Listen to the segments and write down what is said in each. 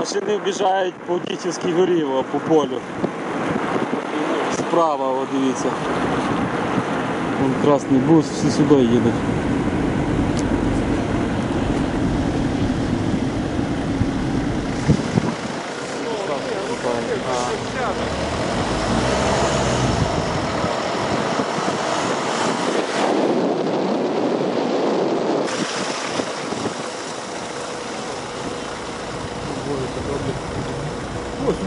Машини біжають по Дітівській горі, по полю. Справа, о, дивіться. Вон красний бус, всі сюди їдуть.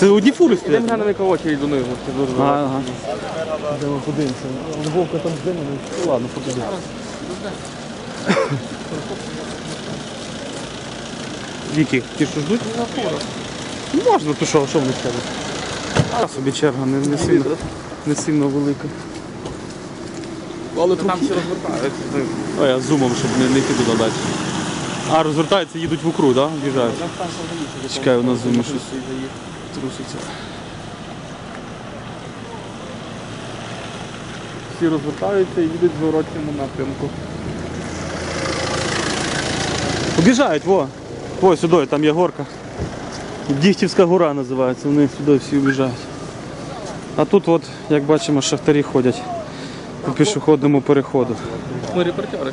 Це одні фури стоять? Йдемо глянемо, яка очередь до них. це дуже Ага, ага. Йдемо подивимося. Вовка там з Ну ладно, покажи. Віки, ті що ждуть? Ну, Можна, то що, що вони скажуть? А собі черга не, не, сильно, не сильно велика. Але Там всі розвертаються. О, я зумом, щоб не, не йти туди далі. А, розвертаються, їдуть в укру, так? Да? Біжають. Чекай, у нас зумі щось труситься. Всі розвертаються і їдуть в зворотньому напрямку. Обіжають, во. Во, сюди, там є горка. Дігтівська гора називається, вони сюди всі обіжають. А тут, от, як бачимо, шахтарі ходять по пішохідному переходу. Ми репортери.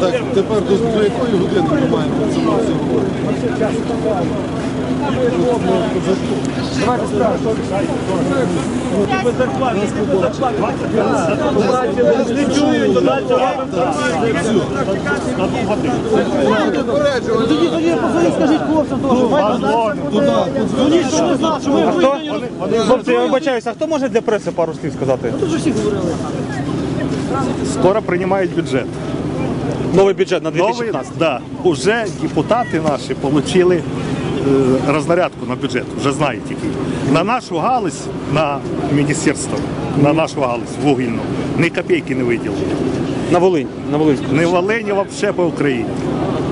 Так, тепер до, до якої години ми маємо працювати? Тоді тоді теж. Дзвоніть, що ви знали, що ми вийдемо. Хлопці, я вибачаюся, а хто може для преси пару слів сказати? Тут же всі говорили. Скоро приймають бюджет. Новий бюджет на Новий, 2015. да, уже депутати наші отримали рознарядку на бюджет, вже знають який. На нашу галузь, на міністерство, на нашу галузь вугільну, ні копійки не виділили. На Волинь, на Волинську. Не в Волині, взагалі по Україні.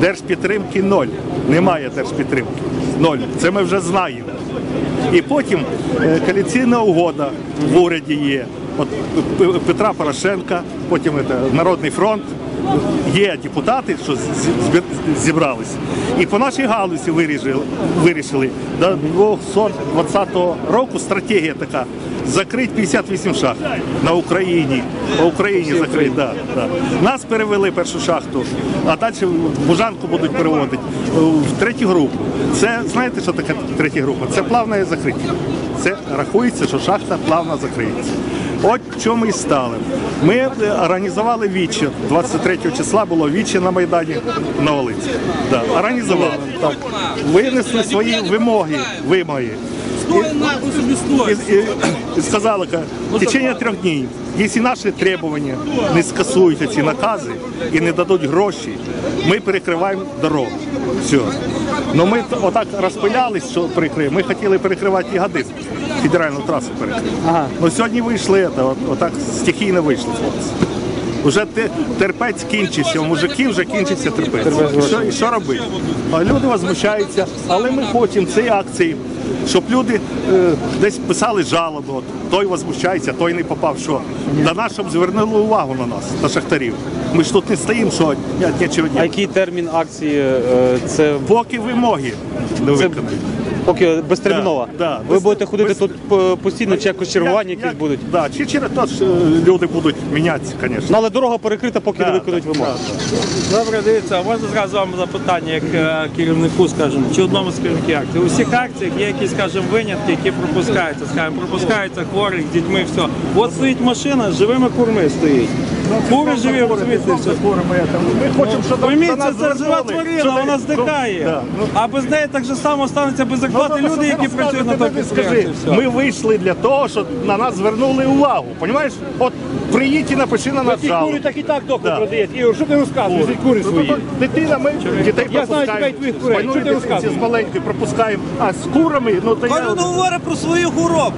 Держпідтримки ноль. Немає держпідтримки. Ноль. Це ми вже знаємо. І потім е, коаліційна угода в уряді є. От Петра Порошенка, потім це, Народний фронт. Є депутати, що зібрались. І по нашій галузі вирішили, вирішили до 2020 року стратегія така. Закрить 58 шахт на Україні. По Україні закрить, да, да. Нас перевели першу шахту, а далі Бужанку будуть переводити е, в третю групу. Це знаєте, що таке третя група? Це плавне закриття. Це рахується, що шахта плавно закриється. От чому і стали. Ми е, організували віче. 23 числа було віче на Майдані на Волинську. Да, організували. Так. Винесли свої вимоги. вимоги. И, и- и сказала, в течение трех дней, если наши требования не скасують ці накази і не дадуть гроші, ми перекриваємо дорогу. Все. Ну ми т- отак розпилялись, що перекриємо. Ми хотіли перекривати і годин, федеральну трасу перекрити. Ага. Ну сьогодні вийшли, це, от, отак стихійно вийшли хлопці. Уже те- терпець кінчився, у мужиків вже кінчився терпець. І що, і що робити? Люди возмущаються, але ми хочемо цієї акції, щоб люди е, десь писали жалобу, той возмущається, той не попав. Що до нас, щоб звернули увагу на нас, на шахтарів. Ми ж тут не стоїмо, що ні, нічого А який термін акції? е, Це Поки вимоги не виконають. Поки безтерміново. Да, да, Ви без- будете ходити без- тут по- постійно, чи якось чергування Як- якісь як- будуть. Да, чи через те, що люди будуть мінятися, звісно. Ну, але дорога перекрита, поки Да, не виконують вимоги. да, Добре, дивіться, а можна зразу вам запитання як е, керівнику, скажімо, чи одному з керівників акцій. У всіх акціях є якісь, скажімо, винятки, які пропускаються. Скажімо, пропускаються хворих з дітьми, все. От стоїть машина з живими курми стоїть. Кури живі, розумієте, все. Ми хочемо, щоб Пойміть, це, жива тварина, вона здихає. Ну, А без неї так же само станеться без зарплати Ну, люди, які працюють на той скажи, підприємстві. ми вийшли для того, щоб на нас звернули увагу. Понімаєш? От приїдь і напиши на нас жалобу. так і так доку Да. продають. Ігор, що ти розказуєш? Ці кури Ну, свої. Дитина, ми дітей Я знаю, пропускаємо. чекай твоїх курей. З Що ти дитинці, розказуєш? з маленькою пропускаємо. А з курами, ну то я... Кожен говорить про свою хворобу.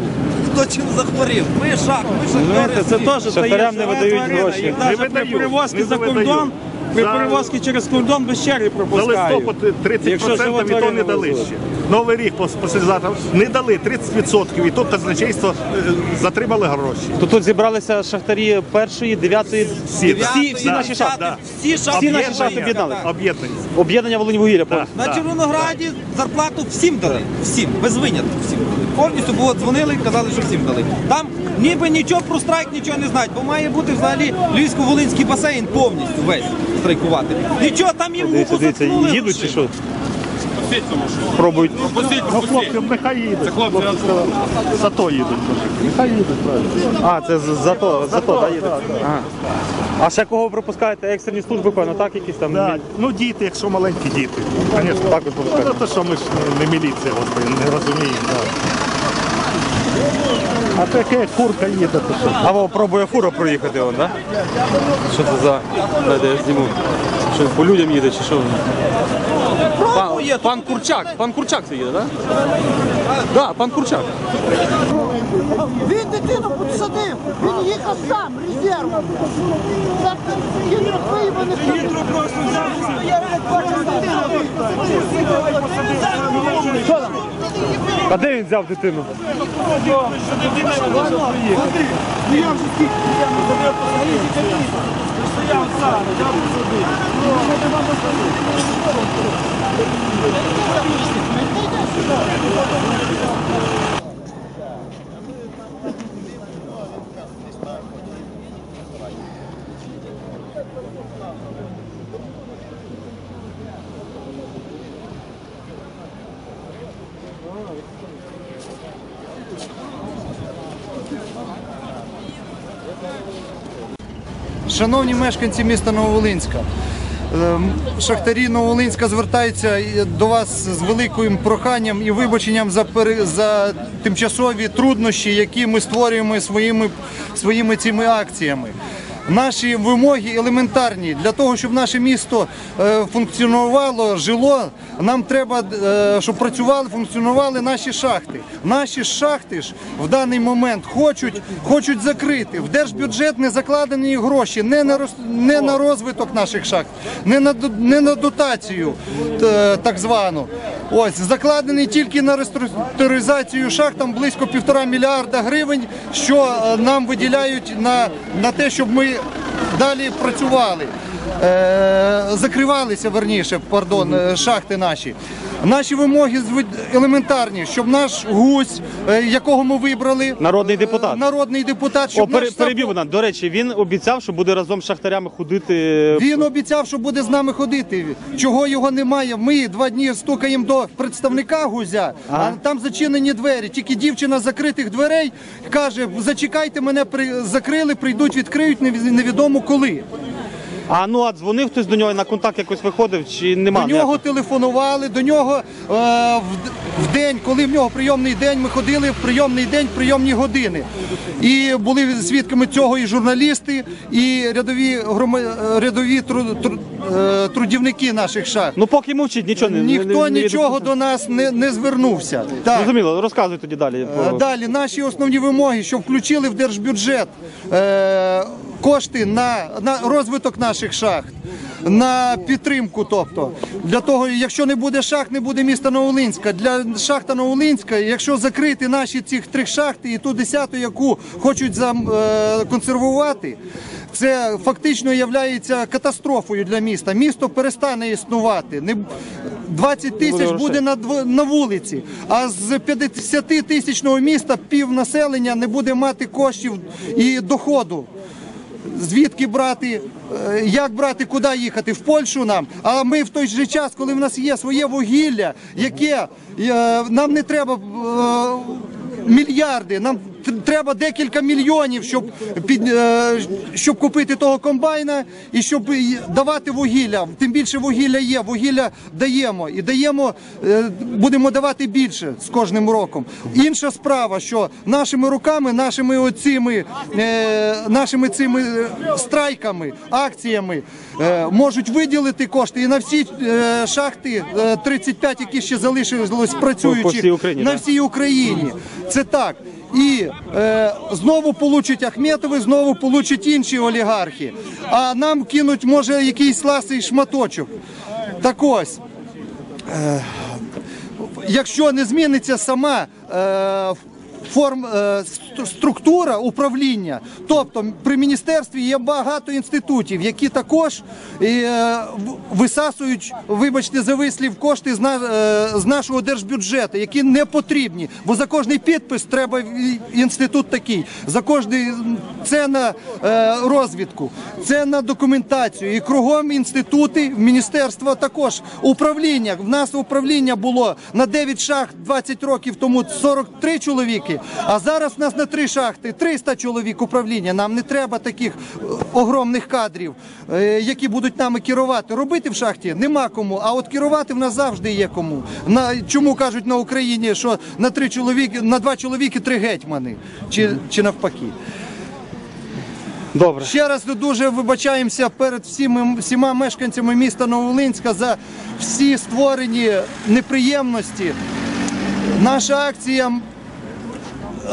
Хто чим захворів? Ми шах, ми Знаєте, це теж Шахтарям не видають гроші. Їх Не навіть при видають, перевозці не за видають. кордон, при За- перевозці через кордон без черги пропускають. листопад 30% Якщо і то не дали везуть. ще. Новий рік пос- не дали 30% і тут казначейство е, затримали гроші. То тут зібралися шахтарі першої, дев'ятої, всі, всі, всі наші шахти. да. Всі шахти. Всі наші шахти об'єднали. Об'єднані. Об'єднання Волиньвугір'я повністю. На Да. Червонограді зарплату всім дали. Всім, без винятку всім дали. Повністю було дзвонили і казали, що всім дали. Там ніби нічого про страйк нічого не знають, бо має бути взагалі Львівсько-Волинський басейн повністю весь страйкувати. Нічого там їм Дивіться, губу дивіться, заткнули чи грошима. що? Пробують. Ну, хлопці, нехай їдуть. Це хлопці зато їдуть. Нехай їдуть, правильно. А, це з- за то, за то, да, їдуть? Ага. А ще кого ви пропускаєте? Екстрені служби, певно, так? Якісь там? Да. Ну, діти, якщо маленькі діти. Звісно, Також Ну, пропускаєте. за те, що ми ж не міліція, господи, не розуміємо. Да. А таке курка їде, то що? А во, пробує фура проїхати, он, да? Що це за... Дайте я зніму. Що по людям їде чи що? Пан, пан Курчак, пан Курчак це їде, так? Да? Да, пан Курчак. Він дитину підсадив, він їхав сам, резервом. Так, Хитро Києва не Хитро просто взяв. Я бачив дитину. Що там? А де він взяв дитину? Шановні мешканці міста Нововолинська, ем, шахтарі Нововолинська звертаються до вас з великим проханням і вибаченням за, за тимчасові труднощі, які ми створюємо своїми, своїми цими акціями. Наші вимоги елементарні. Для того, щоб наше місто е, функціонувало, жило, нам треба, е, щоб працювали, функціонували наші шахти. Наші шахти ж в даний момент хочуть, хочуть закрити. В держбюджет не закладені гроші не на, роз- не на розвиток наших шахт, не на, не на дотацію е, так звану. Ось закладений тільки на реструктуризацію шахт там близько півтора мільярда гривень, що е, нам виділяють на, на те, щоб ми далі працювали. Е, закривалися верніше, пардон, е, шахти наші. Наші вимоги елементарні, щоб наш гусь, е, якого ми вибрали, Народний депутат. народний депутат, О, щоб пере, наш штаб- перебів вона. До речі, він обіцяв, що буде разом з шахтарями ходити. Він обіцяв, що буде з нами ходити. Чого його немає? Ми два дні стукаємо до представника гузя, а там зачинені двері. Тільки дівчина з закритих дверей каже: зачекайте мене, при... закрили, прийдуть, відкриють невідомо коли. А ну а дзвонив хтось до нього на контакт якось виходив чи нема? До нього телефонували, до нього е, в, в день, коли в нього прийомний день, ми ходили в прийомний день, в прийомні години. І були свідками цього і журналісти, і рядові грома... е, рядові тру... тру- е, трудівники наших шахт. Ну поки мовчить, нічого не Ніхто не, не, нічого до нас не, не звернувся. Так. Зрозуміло, розказуй тоді далі. Е, Далі наші основні вимоги, щоб включили в держбюджет е, кошти на, на розвиток наших шахт, на підтримку. Тобто, для того, якщо не буде шахт, не буде міста Новолинська. Для шахта Новолинська, якщо закрити наші цих три шахти і ту десяту, яку хочуть зам, е, консервувати. Це фактично є катастрофою для міста. Місто перестане існувати. 20 тисяч буде на, на вулиці, а з 50 тисячного міста пів населення не буде мати коштів і доходу. Звідки брати, е, як брати, куди їхати? В Польщу нам. А ми в той же час, коли в нас є своє вугілля, яке е, нам не треба е, мільярди, нам треба декілька мільйонів, щоб під е, щоб купити того комбайна і щоб давати вугілля. Тим більше вугілля є, вугілля даємо і даємо, е, будемо давати більше з кожним роком. Інша справа, що нашими руками, нашими оціми, е, нашими цими страйками, акціями можуть виділити кошти і на всі шахти е, 35, які ще залишились працюючі на всій Україні. Це так. І е, знову получать Ахметови, знову получать інші олігархи. А нам кинуть може якийсь ласий шматочок. Так ось. Е, якщо не зміниться сама е, форм, е, структура управління, тобто при міністерстві є багато інститутів, які також е, висасують, вибачте за вислів, кошти е, з нашого держбюджету, які не потрібні. Бо за кожний підпис треба інститут такий, за кожний це на розвідку, це на документацію. І кругом інститути, міністерства також управління. В нас управління було на 9 шахт 20 років тому 43 чоловіки, а зараз нас на 3 шахти 300 чоловік управління. Нам не треба таких е, огромних кадрів, е, які будуть нами керувати. Робити в шахті нема кому, а от керувати в нас завжди є кому. На чому кажуть на Україні, що на три чоловіки, на два чоловіки три гетьмани, чи, чи навпаки. Добре. Ще раз дуже вибачаємося перед всіми, всіма мешканцями міста Новолинська за всі створені неприємності. Наша акція.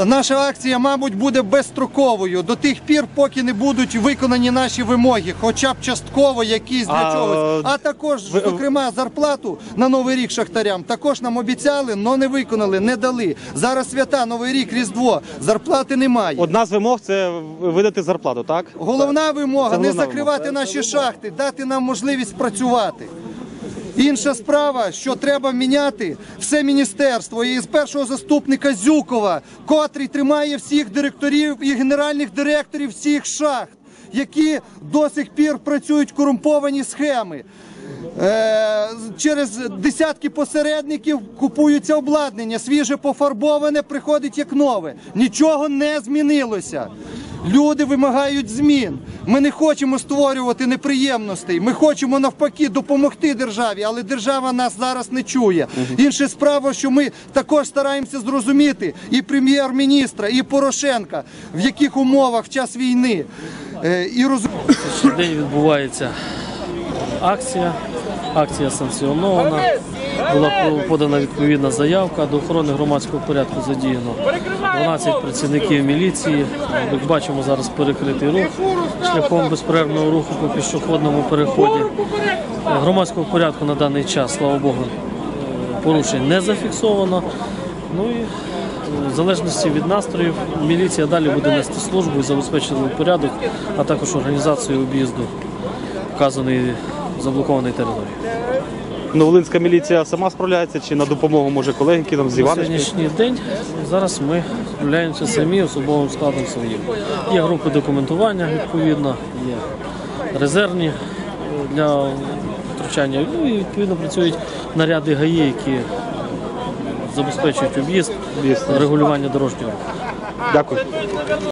Наша акція, мабуть, буде безстроковою до тих пір, поки не будуть виконані наші вимоги, хоча б частково якісь для А, чогось. А також, зокрема, зарплату на новий рік шахтарям також нам обіцяли, але не виконали, не дали. Зараз свята, новий рік, різдво, зарплати немає. Одна з вимог це видати зарплату, так? Головна вимога Це не головна закривати наші шахти, дати нам можливість працювати. Інша справа, що треба міняти все міністерство і з першого заступника Зюкова, котрий тримає всіх директорів і генеральних директорів всіх шахт, які до сих пір працюють корумповані схеми. Е, через десятки посередників купується обладнання, свіже пофарбоване, приходить як нове. Нічого не змінилося. Люди вимагають змін. Ми не хочемо створювати неприємностей. Ми хочемо навпаки допомогти державі, але держава нас зараз не чує. Інша справа, що ми також стараємося зрозуміти і прем'єр-міністра, і Порошенка, в яких умовах в час війни. Е, І роз... Сьогоднішній день відбувається акція. Акція санкціонована. Була подана відповідна заявка. До охорони громадського порядку задіяно 12 працівників міліції. Як бачимо, зараз перекритий рух шляхом безперервного руху по пішохідному переході. Громадського порядку на даний час, слава Богу, порушень не зафіксовано. Ну і е, в залежності від настроїв міліція далі буде нести службу і забезпечити порядок, а також організацію об'їзду вказаної заблокованої території. Новолинська міліція сама справляється чи на допомогу може колеги, які там з На сьогоднішній день зараз ми справляємося самі особовим складом своїм. Є групи документування відповідно, є резервні для втручання. Ну і відповідно працюють наряди ГАІ, які забезпечують об'їзд, Об'їзд. регулювання дорожнього руху. Дякую.